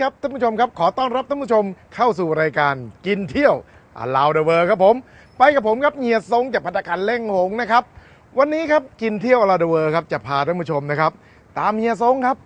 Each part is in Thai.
ครับท่านผู้ชมครับ ขอต้อนรับท่านผู้ชมเข้าสู่รายการกินเที่ยวอาลาวเดอะเวอร์ครับผม ไปกับผมครับเฮียทรงจากพัตตาการเล่งหงนะครับ วันนี้ครับกินเที่ยวอาลาวเดอะเวอร์ครับจะพาท่านผู้ชมนะครับ ตามเฮียทรงครับ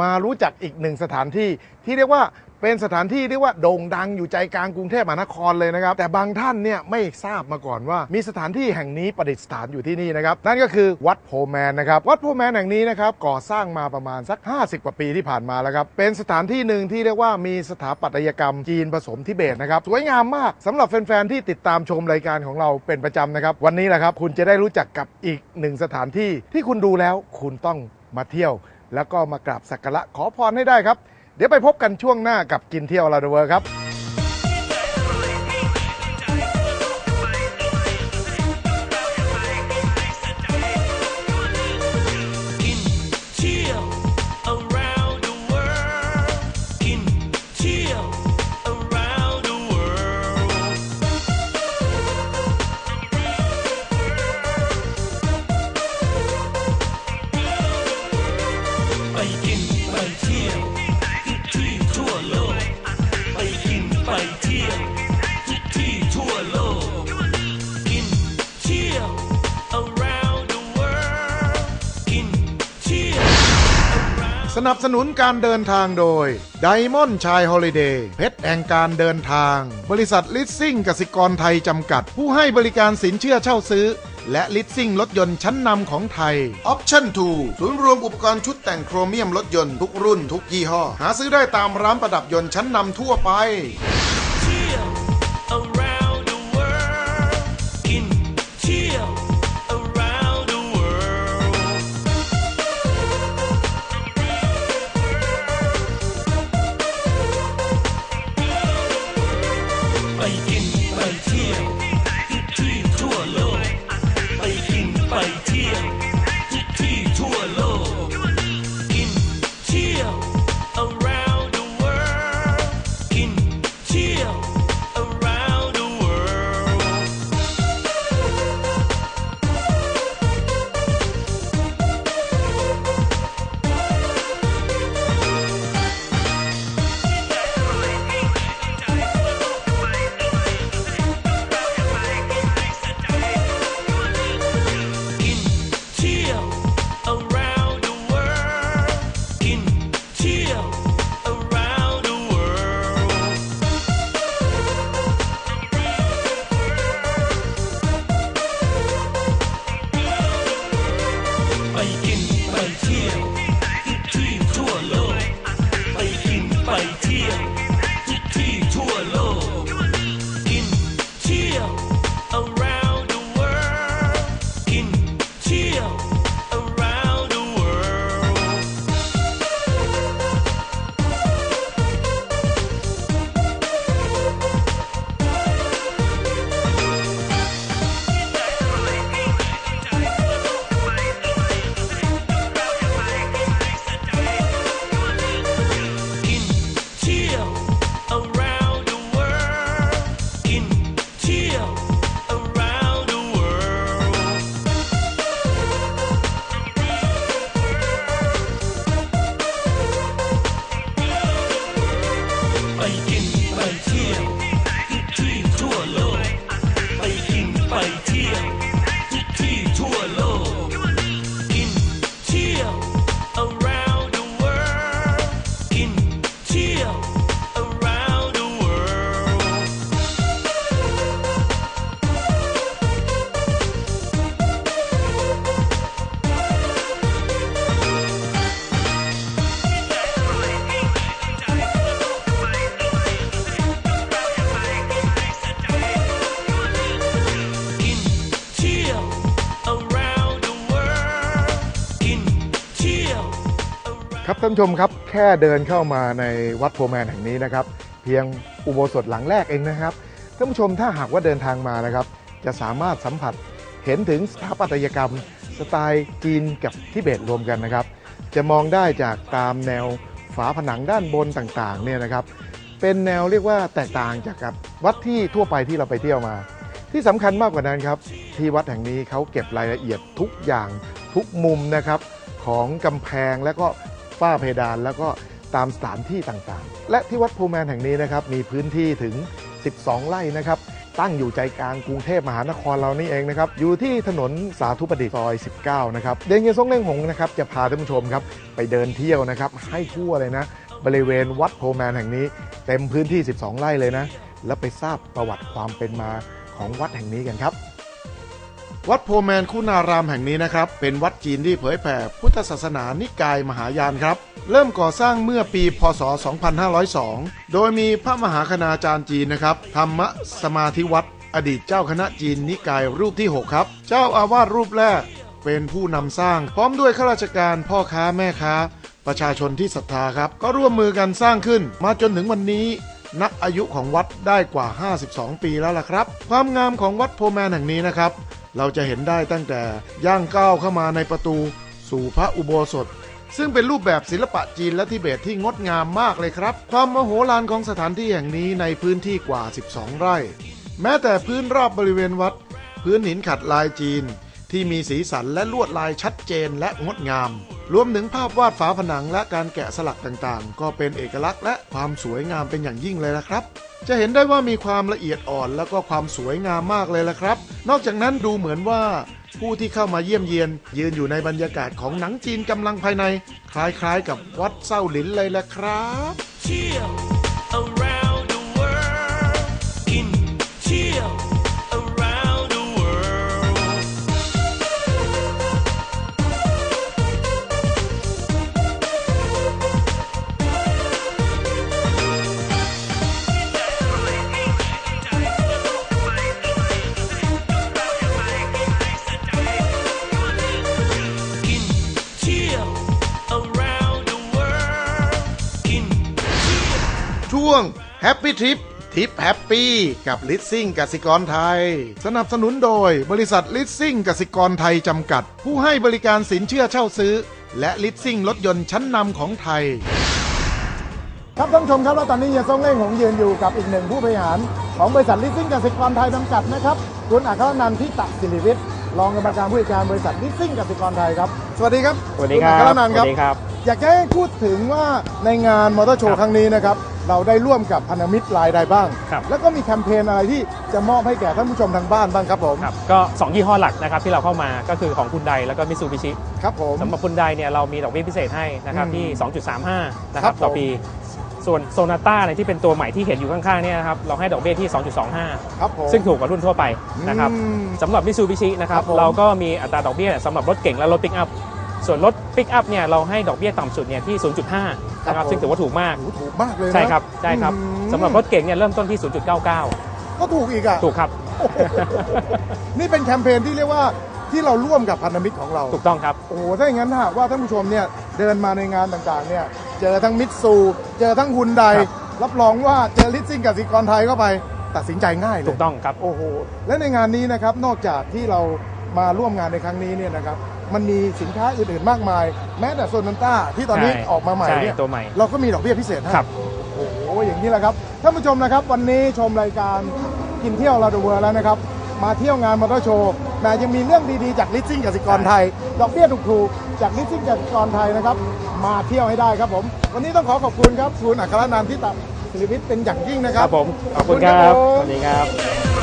มารู้จักอีกหนึ่งสถานที่ที่เรียกว่า เป็นสถานที่เรียกว่าโด่งดังอยู่ใจกลางกรุงเทพมหานครเลยนะครับ แต่บางท่านเนี่ยไม่ทราบมาก่อนว่า มีสถานที่แห่งนี้ประดิษฐานอยู่ที่นี่นะครับ นั่นก็คือวัดโพแมนนะครับ วัดโพแมนแห่งนี้นะครับก่อสร้างมาประมาณสัก 50 กว่าปีที่ผ่านมาแล้วครับ เป็นสถานที่หนึ่งที่เรียกว่ามีสถาปัตยกรรมจีนผสมทิเบตนะครับสวยงามมากสำหรับแฟนๆที่ติดตามชมรายการของเราเป็นประจำนะครับ วันนี้แหละครับคุณจะได้รู้จักกับอีกหนึ่งสถานที่ที่คุณดูแล้วคุณต้องมาเที่ยว แล้วก็มากราบสักการะขอพรให้ได้ครับ เดี๋ยวไปพบกันช่วงหน้ากับกินเที่ยวลาเดเวอร์ครับ นับสนุนการเดินทางโดยไดมอนด์ชายฮอลิเดย์เพชรแห่งการเดินทาง บริษัทลิสซิ่งกสิกรไทยจำกัด ผู้ให้บริการสินเชื่อเช่าซื้อ และลิสซิ่งรถยนต์ชั้นนำของไทย Option 2 ศูนย์รวมอุปกรณ์ชุดแต่งโครเมียมรถยนต์ทุกรุ่นทุกยี่ห้อ หาซื้อได้ตามร้านประดับยนต์ชั้นนำทั่วไป ครับท่านผู้ชมครับแค่เดินเข้ามาในวัดโพแมนแห่งนี้นะครับ เพียงอุโบสถหลังแรกเองนะครับท่านผู้ชมถ้าหากว่าเดินทางมานะครับ จะสามารถสัมผัสเห็นถึงสถาปัตยกรรม สไตล์จีนกับทิเบตรวมกันนะครับ จะมองได้จากตามแนวฝาผนังด้านบนต่างๆเนี่ยนะครับ เป็นแนวเรียกว่าแตกต่างจากกับวัดที่ทั่วไปที่เราไปเที่ยวมา ที่สำคัญมากกว่านั้นครับ ที่วัดแห่งนี้เขาเก็บรายละเอียดทุกอย่างทุกมุมนะครับของกำแพงแล้วก็ ฝ้าเพดาน แล้วก็ตามสถานที่ต่างๆ และที่วัดโพแมนแห่งนี้นะครับมีพื้นที่ถึง 12 ไร่นะครับตั้งอยู่ใจกลางกรุงเทพมหานครเรานี่เองนะครับอยู่ที่ถนนสาธุประดิษฐ์ซอย 19 นะครับเดนเยซงเล่งหงนะครับจะพาท่านผู้ชมครับไปเดินเที่ยวนะครับให้ทั่วเลยนะ บริเวณวัดโพแมนแห่งนี้ เต็มพื้นที่ 12 ไร่เลยนะ แล้วไปทราบประวัติความเป็นมาของวัดแห่งนี้กันครับ วัดโพแมนคุณารามแห่งนี้นะครับ เป็นวัดจีนที่เผยแผ่พุทธศาสนานิกายมหายานครับ เริ่มก่อสร้างเมื่อปี พศ 2502 โดยมีพระมหาคณาจารย์จีนนะครับ ธรรมสมาธิวัดอดีตเจ้าคณะจีนนิกายรูปที่ 6 ครับ เจ้าอาวาสรูปแรก เป็นผู้นำสร้าง พร้อมด้วยข้าราชการพ่อค้าแม่ค้า ประชาชนที่ศรัทธาครับ ก็ร่วมมือกันสร้างขึ้น มาจนถึงวันนี้ นับอายุของวัดได้กว่า 52 ปีแล้วล่ะครับ ความงามของวัดโพแมนแห่งนี้นะครับ เราจะเห็นได้ตั้งแต่ย่างก้าวเข้ามาในประตู สู่พระอุโบสถ ซึ่งเป็นรูปแบบศิลปะจีนและทิเบตที่งดงามมากเลยครับ ความมโหฬารของสถานที่แห่งนี้ในพื้นที่กว่า 12 ไร่ แม้แต่พื้นรอบบริเวณวัด พื้นหินขัดลายจีน ที่มีสีสันและลวดลายชัดเจนและงดงาม รวมถึงภาพวาดฝาผนังและการแกะสลักต่างๆ ก็เป็นเอกลักษณ์และความสวยงามเป็นอย่างยิ่งเลยละครับ จะเห็นได้ว่ามีความละเอียดอ่อนแล้วก็ความสวยงามมากเลยละครับ นอกจากนั้นดูเหมือนว่าผู้ที่เข้ามาเยี่ยมเยียน ยืนอยู่ในบรรยากาศของหนังจีนกำลังภายใน คล้ายๆ กับวัดเส้าหลินเลยละครับ วง Happy Trip ทิปแฮปปี้กับลิสซิ่งกสิกรไทย สนับสนุนโดยบริษัทลิสซิ่งกสิกรไทยจำกัด ผู้ให้บริการสินเชื่อเช่าซื้อ และลิสซิ่งรถยนต์ชั้นนำของไทย ครับท่านผู้ชมครับแล้วตอนนี้เฮียซ่งเล่งหงยืนอยู่กับอีกหนึ่งผู้บริหาร ของบริษัทลิสซิ่งกสิกรไทยจำกัดนะครับคุณอัครนันท์ทิตะศิริวิทย์รองกรรมการผู้จัดการบริษัทลิสซิ่งกสิกรไทยครับสวัสดีครับสวัสดีครับณอัครนันท์ครับสวัสดีครับ อยากจะให้พูดถึงว่าในงานมอเตอร์โชครัว์บครั้งนี้นะครับเราได้ร่วมกับพันธมิตรรายใดบ้าง ครับแล้วก็มีแคมเปญอะไรที่จะมอบให้แก่ท่านผู้ชมทางบ้านบ้างครับผม ครับก็ 2 ยี่ห้อหลักนะครับที่เราเข้ามาก็คือของคุณไดแล้วก็มิ t ซูบิชิครับผม สำหรับคุณไดเนี่ยเรามีดอกเบี้ยพิเศษให้นะครับอืมที่ 2.35 นะคครัรับบผม ต่อปี ส่วนโซนาต้าเนี่ยที่เป็นตัวใหม่ที่เห็นอยู่ข้างๆเนี่ยนะครับเราให้ดอกเบี้ยที่ 2.25 ครับผมซึ่งถูกกว่ารุ่นทั่วไปนะครับ อืม สำหรับมิ t ซูบิชินะครับครับผมเราก็มีอัตราดอกเบี้ยสำหรับรถเก่งและรถปิกอัพ ส่วนรถปิกอัพเนี่ยเราให้ดอกเบี้ยต่ำสุดเนี่ยที่ 0.5นะครับซึ่งถือว่าถูกมากโอ้โหถูกมากเลยนะใช่ครับใช่ครับอืมสำหรับรถเก่งเนี่ยเริ่มต้นที่ 0.99 ก็ถูกอีกอะถูกครับ โอ้โหนี่เป็นแคมเปญที่เรียกว่าที่เราร่วมกับพันธมิตรของเรา ถูกต้องครับ โอ้โห ถ้าอย่างนั้นถ้าหากว่าท่านผู้ชมเนี่ยเดินมาในงานต่างๆเนี่ยเจอทั้งมิตซูเจอทั้งฮุนไดครับ รับรองว่าเจอลิสซิ่งกับสิกรไทยเข้าไป ตัดสินใจง่ายเลย ถูกต้องครับ โอ้โห และในงานนี้นะครับ นอกจากที่เรามาร่วมงานในครั้งนี้เนี่ยนะครับ มันมีสินค้าอื่นๆมากมาย แม้แต่โซนันต้าที่ตอนนี้ใช่ออกมาใหม่ใช่เนี่ยตัวใหม่ เราก็มีดอกเบี้ยพิเศษให้ ครับ โอ้โหอย่างนี้แหละครับท่านผู้ชมนะครับ วันนี้ชมรายการกินเที่ยวเราดูเวอร์แล้วนะครับ มาเที่ยวงานมอเตอร์โชว์แต่ยังมีเรื่องดีๆจากลิสซิ่งกสิกรไทย ดอกเบี้ยถูกๆจากลิสซิ่งกสิกรไทยนะครับ มาเที่ยวให้ได้ครับผม วันนี้ต้องขอขอบคุณครับคุณอัครนันท์ที่ตัดศิริวิทย์เป็นอย่างยิ่งนะคครัรับ บผม ขอบคุณครับผมสวัสดีครับ